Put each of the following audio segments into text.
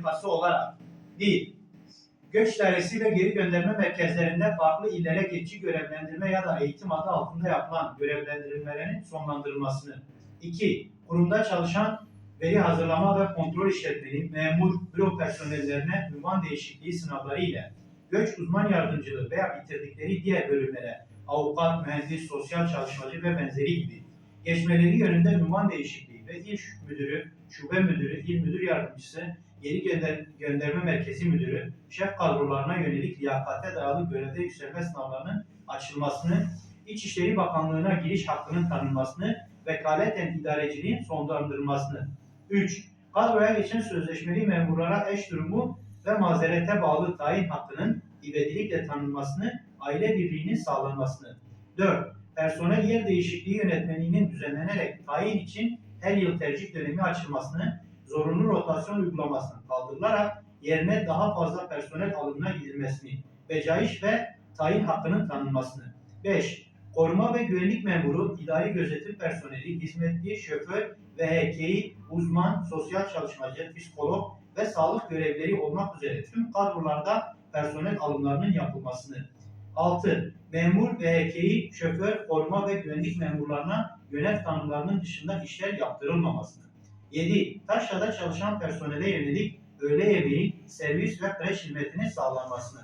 Sendikası olarak 1. Göç dairesi ve geri gönderme merkezlerinde farklı illere geçici görevlendirme ya da eğitim adı altında yapılan görevlendirilmelerin sonlandırılmasını. 2. Kurumda çalışan veri hazırlama ve kontrol işletmeni, memur, büro personellerine ünvan değişikliği sınavları ile göç uzman yardımcılığı veya bitirdikleri diğer bölümlere avukat, mühendis, sosyal çalışmacı ve benzeri gibi geçmeleri yönünde ünvan değişikliği ve il müdürü, şube müdürü, il müdür yardımcısı, geri gönder gönderme merkezi müdürü, şef kadrolarına yönelik liyakate dayalı görevde yükselme sınavlarının açılmasını, İçişleri Bakanlığı'na giriş hakkının tanınmasını, vekaleten idareciliğin sonlandırılmasını. 3. Kadroya geçen sözleşmeli memurlara eş durumu ve mazerete bağlı tayin hakkının ivedilikle tanınmasını, aile birliğinin sağlanmasını. 4. Personel yer değişikliği yönetmeliğinin düzenlenerek tayin için her yıl tercih dönemi açılmasını, zorunlu rotasyon uygulamasının kaldırılarak yerine daha fazla personel alımına gidilmesini, becaiş ve tayin hakkının tanınmasını. 5. Koruma ve güvenlik memuru, idari gözetim personeli, hizmetli, şoför ve HKİ, uzman, sosyal çalışmacı, psikolog ve sağlık görevlileri olmak üzere tüm kadrolarda personel alımlarının yapılmasını. 6. Memur HKİ, şoför, koruma ve güvenlik memurlarına yönet tanımlarının dışında işler yaptırılmamasını. 7. Taşrada çalışan personele yönelik öğle yemeği, servis ve kreş hizmetinin sağlanmasını.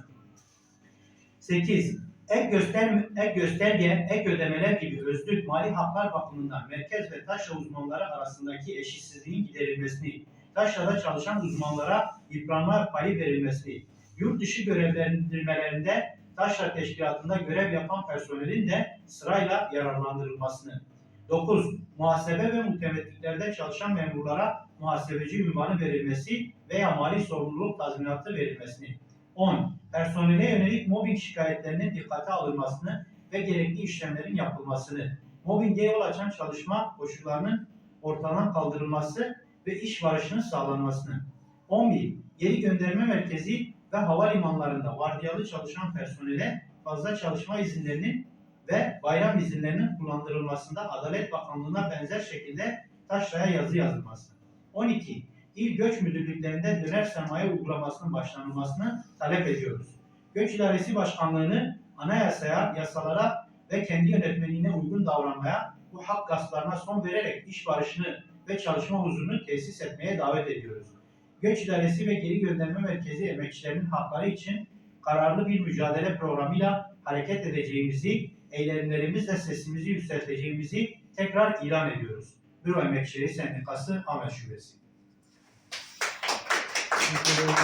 8. Ek, göster, ek gösterge, ek ödemeler gibi özlük mali haklar bakımından merkez ve taşra uzmanları arasındaki eşitsizliğin giderilmesini, taşrada çalışan uzmanlara yıpranma payı verilmesini, yurt dışı görevlendirmelerinde taşra teşkilatında görev yapan personelin de sırayla yararlandırılmasını. 9. Muhasebe ve muhtemetliklerde çalışan memurlara muhasebeci ünvanı verilmesi veya mali sorumluluk tazminatı verilmesini. 10. Personele yönelik mobbing şikayetlerinin dikkate alınmasını ve gerekli işlemlerin yapılmasını. Mobbinge yol açan çalışma koşullarının ortadan kaldırılması ve iş barışının sağlanmasını. 11. Geri gönderme merkezi ve havalimanlarında vardiyalı çalışan personele fazla çalışma izinlerinin ve bayram izinlerinin kullandırılmasında Adalet Bakanlığı'na benzer şekilde taşraya yazı yazılması. 12. İl Göç Müdürlüklerinde döner sermaye uygulamasının başlanılmasını talep ediyoruz. Göç İdaresi Başkanlığı'nı anayasaya, yasalara ve kendi yönetmeliğine uygun davranmaya, bu hak gasplarına son vererek iş barışını ve çalışma huzurunu tesis etmeye davet ediyoruz. Göç İdaresi ve Geri Gönderme Merkezi emekçilerinin hakları için kararlı bir mücadele programıyla hareket edeceğimizi, eylemlerimizle sesimizi yükselteceğimizi tekrar ilan ediyoruz. Büro Emekçileri Sendikası Ahmet Şubesi.